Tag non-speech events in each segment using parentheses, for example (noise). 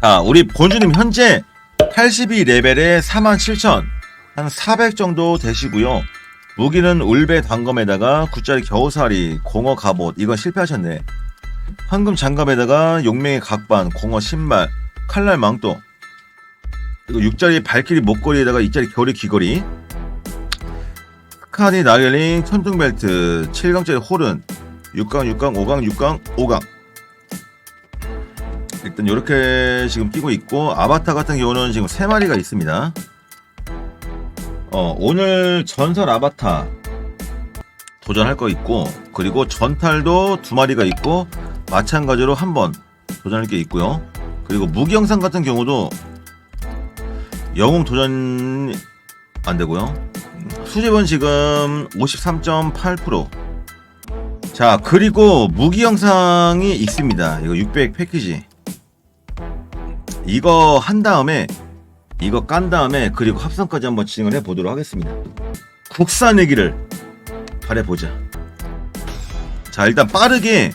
자, 우리 본주님 현재 82레벨에 47,000, 한 400 정도 되시고요. 무기는 울베 단검에다가 굿자리 겨우살이, 공어 갑옷, 이건 실패하셨네. 황금 장갑에다가 용맹의 각반, 공어 신발, 칼날 망토, 그리고 6자리 발키리 목걸이에다가 2자리 겨울이 귀걸이, 스카니 나겔링 천둥벨트, 7강짜리 홀은, 6강, 6강, 5강, 6강, 5강. 일단 이렇게 지금 끼고 있고 아바타 같은 경우는 지금 세 마리가 있습니다. 어 오늘 전설 아바타 도전할 거 있고 그리고 전탈도 두 마리가 있고 마찬가지로 한 번 도전할 게 있고요. 그리고 무기 영상 같은 경우도 영웅 도전 안 되고요. 수집은 지금 53.8%. 자 그리고 무기 영상이 있습니다. 이거 600 패키지. 이거 한 다음에 이거 깐 다음에 그리고 합성까지 한번 진행을 해 보도록 하겠습니다. 국산 얘기를 바래 보자. 자 일단 빠르게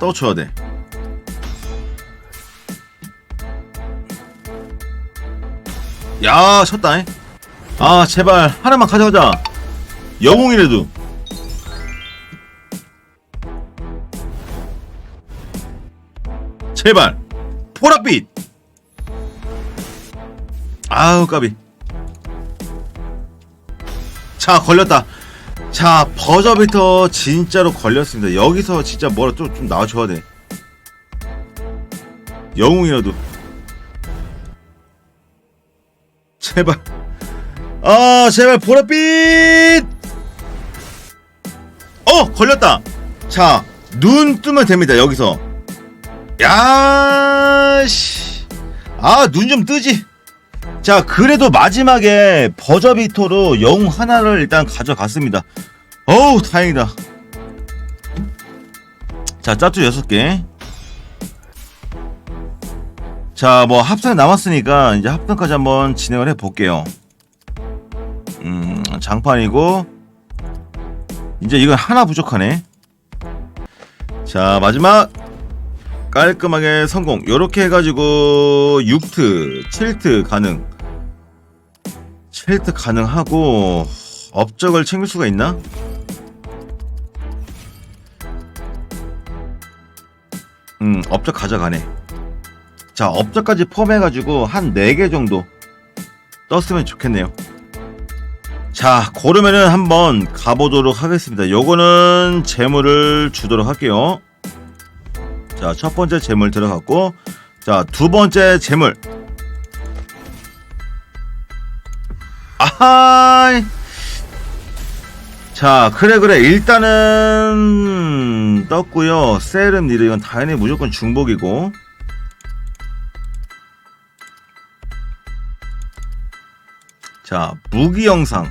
떠줘야 돼. 야 쳤다. 잉? 아 제발 하나만 가져가자. 영웅이라도. 제발. 보랏빛. 아우 까비. 자 걸렸다. 자 버저비터 진짜로 걸렸습니다. 여기서 진짜 뭐라 좀, 좀 나와줘야 돼. 영웅이라도. 제발. 아 제발 보랏빛! 어 걸렸다. 자 눈 뜨면 됩니다 여기서 야, 씨. 아, 눈 좀 뜨지. 자, 그래도 마지막에 버저비토로 영웅 하나를 일단 가져갔습니다. 어우, 다행이다. 자, 짜투 6개. 자, 뭐 합산 남았으니까 이제 합산까지 한번 진행을 해 볼게요. 음, 장판이고 이제 이건 하나 부족하네. 자, 마지막 깔끔하게 성공. 요렇게 해가지고 6트, 7트 가능. 7트 가능하고 업적을 챙길 수가 있나? 음, 업적 가져가네. 자, 업적까지 포함해가지고 한 4개 정도 떴으면 좋겠네요. 자, 고르면은 한번 가보도록 하겠습니다. 요거는 재물을 주도록 할게요. 자, 첫 번째 재물 들어갔고, 자, 두 번째 재물. 아하! 자, 그래, 그래. 일단은, 떴고요 세름 니르, 이건 당연히 무조건 중복이고. 자, 무기 영상.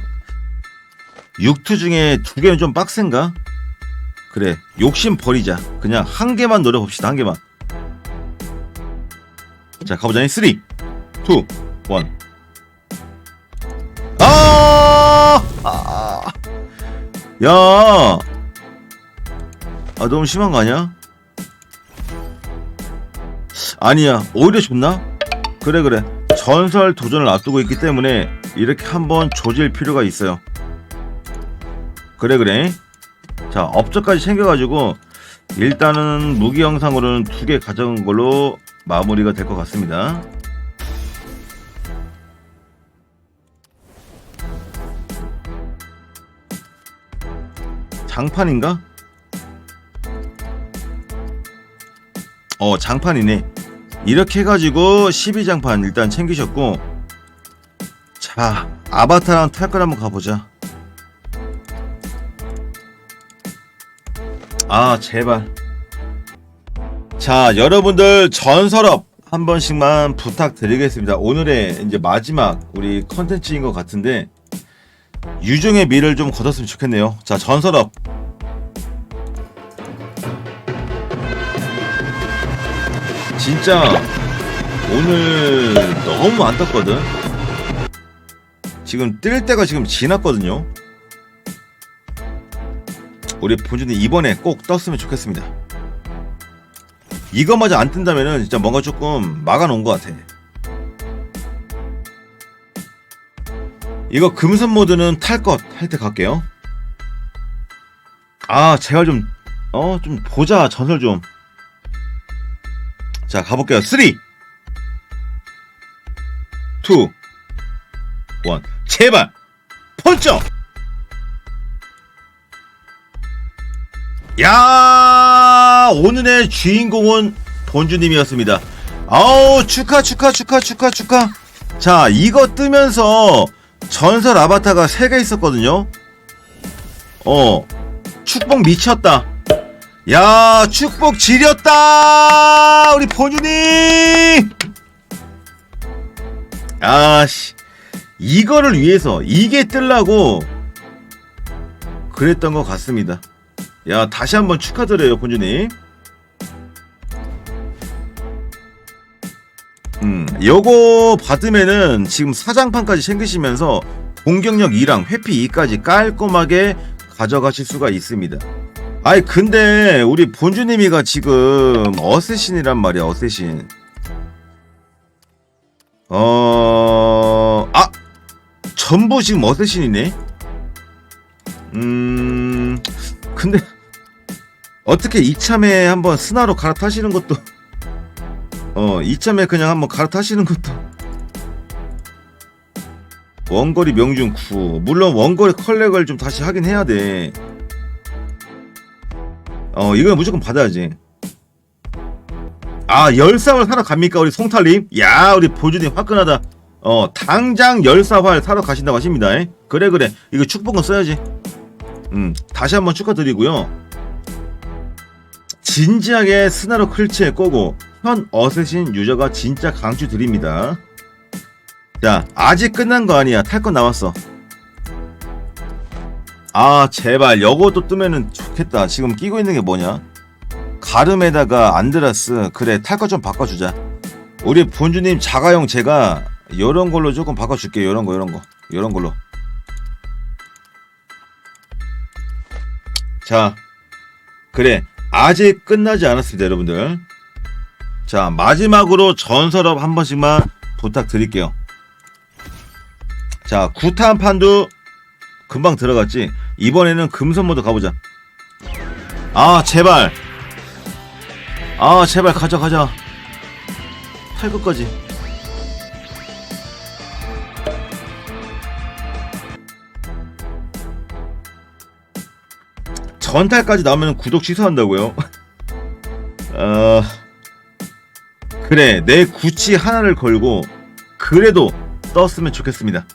6투 중에 두 개는 좀 빡센가? 그래 욕심 버리자 그냥 한 개만 노려봅시다 한 개만 자 가보자니 3 2 1 아! 아! 야! 아 너무 심한 거 아니야? 아니야 오히려 좋나? 그래 그래 전설 도전을 앞두고 있기 때문에 이렇게 한번 조질 필요가 있어요 그래 그래 자 업적까지 챙겨가지고 일단은 무기 영상으로는 두 개 가져온 걸로 마무리가 될 것 같습니다. 장판인가? 어 장판이네. 이렇게 해가지고 12장판 일단 챙기셨고. 자 아바타랑 탈걸 한번 가보자 아 제발. 자 여러분들 전설업 한 번씩만 부탁드리겠습니다. 오늘의 이제 마지막 우리 컨텐츠인 것 같은데 유종의 미를 좀 거뒀으면 좋겠네요. 자 전설업 진짜 오늘 너무 안 떴거든. 지금 뜰 때가 지금 지났거든요 우리 본주님 이번에 꼭 떴으면 좋겠습니다. 이것마저 안 뜬다면은 진짜 뭔가 조금 막아놓은 것 같아. 이거 금선 모드는 탈 것 할 때 갈게요. 아, 제발 좀, 어, 좀 보자, 전설 좀. 자, 가볼게요. 3, 2, 1. 제발! 펀쳐! 야 오늘의 주인공은 본주님이었습니다. 아우 축하 축하 축하 축하 축하. 자 이거 뜨면서 전설 아바타가 3개 있었거든요. 어 축복 미쳤다. 야 축복 지렸다 우리 본주님. 아씨 이거를 위해서 이게 뜰라고 그랬던 것 같습니다. 야 다시 한번 축하드려요 본주님. 음 요거 받으면은 지금 사장판까지 챙기시면서 공격력 2랑 회피 2까지 깔끔하게 가져가실 수가 있습니다. 아이 근데 우리 본주님이가 지금 어쌔신이란 말이야 어쌔신. 어... 아! 전부 지금 어쌔신이네? 음... 근데 어떻게 이참에 한번 스나로 갈아타시는 것도 어 이참에 그냥 한번 갈아타시는 것도. 원거리 명중 9 물론 원거리 컬렉을 좀 다시 하긴 해야 돼어 이건 무조건 받아야지. 아 열사활 사러 갑니까 우리 송탈님? 야 우리 보주님 화끈하다. 어 당장 열사활 사러 가신다고 하십니다. 에? 그래 그래. 이거 축복은 써야지. 음 다시 한번 축하드리고요 진지하게 스나로 클치에 꼬고 현 어쌔신 유저가 진짜 강추 드립니다. 자, 아직 끝난 거 아니야. 탈거 나왔어. 아, 제발. 요것도 뜨면은 좋겠다. 지금 끼고 있는 게 뭐냐? 가름에다가 안드라스. 그래, 탈 거 좀 바꿔주자. 우리 본주님 자가용 제가 요런 걸로 조금 바꿔줄게요. 요런 거, 요런 거. 요런 걸로. 자, 그래. 아직 끝나지 않았습니다, 여러분들. 자, 마지막으로 전설업 한 번씩만 부탁드릴게요. 자, 구탄 판도 금방 들어갔지. 이번에는 금선 모드 가보자. 아, 제발. 아, 제발 가자, 가자. 탈 것까지. 전탈까지 나오면 구독 취소한다고요? 어... (laughs) 그래 내 구치 하나를 걸고 그래도 떴으면 좋겠습니다.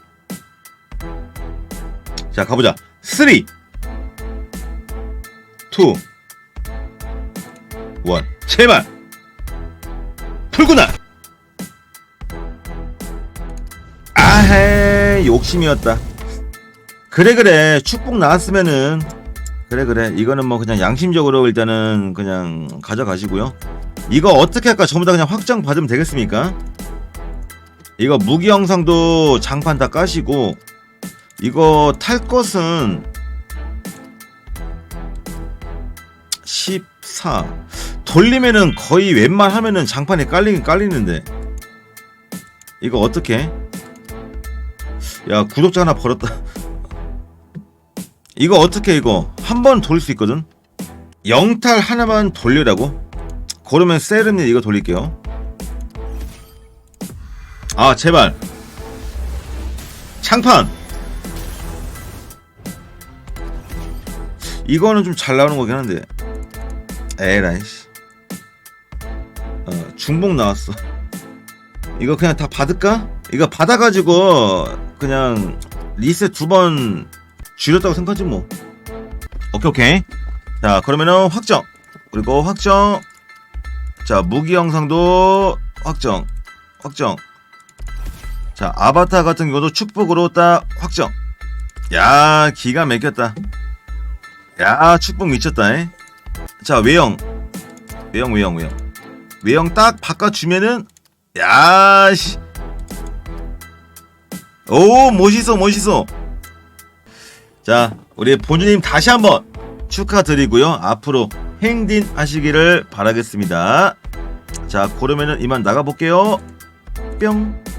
자 가보자. 3 2 1 제발! 풀구나! 아헤 욕심이었다. 그래 그래. 축복 나왔으면은 그래 그래. 이거는 뭐 그냥 양심적으로 일단은 그냥 가져가시고요. 이거 어떻게 할까? 전부 다 그냥 확정 받으면 되겠습니까? 이거 무기 영상도 장판 다 까시고 이거 탈 것은 14 돌리면은 거의 웬만하면은 장판에 깔리긴 깔리는데. 이거 어떻게? 야 구독자 하나 벌었다. (laughs) 이거 어떻게 이거 한 번 돌릴 수 있거든. 영탈 하나만 돌리라고? 그러면 세르님 이거 돌릴게요. 아 제발. 창판! 이거는 좀 잘 나오는 거긴 한데. 에라이씨. 어, 중복 나왔어. (laughs) 이거 그냥 다 받을까? 이거 받아가지고 그냥 리셋 두 번 줄였다고 생각하지 뭐. 오케이 오케이. 자 그러면은 확정. 그리고 확정. 자 무기 영상도 확정. 확정. 자 아바타 같은 경우도 축복으로 딱 확정. 야 기가 막혔다. 야 축복 미쳤다. 에? 자 외형. 외형 외형 외형. 외형 딱 바꿔주면은 야씨. 오 멋있어 멋있어. 자, 우리 본주님 다시 한번 축하드리고요. 앞으로 행진 하시기를 바라겠습니다. 자, 그러면은 이만 나가볼게요. 뿅.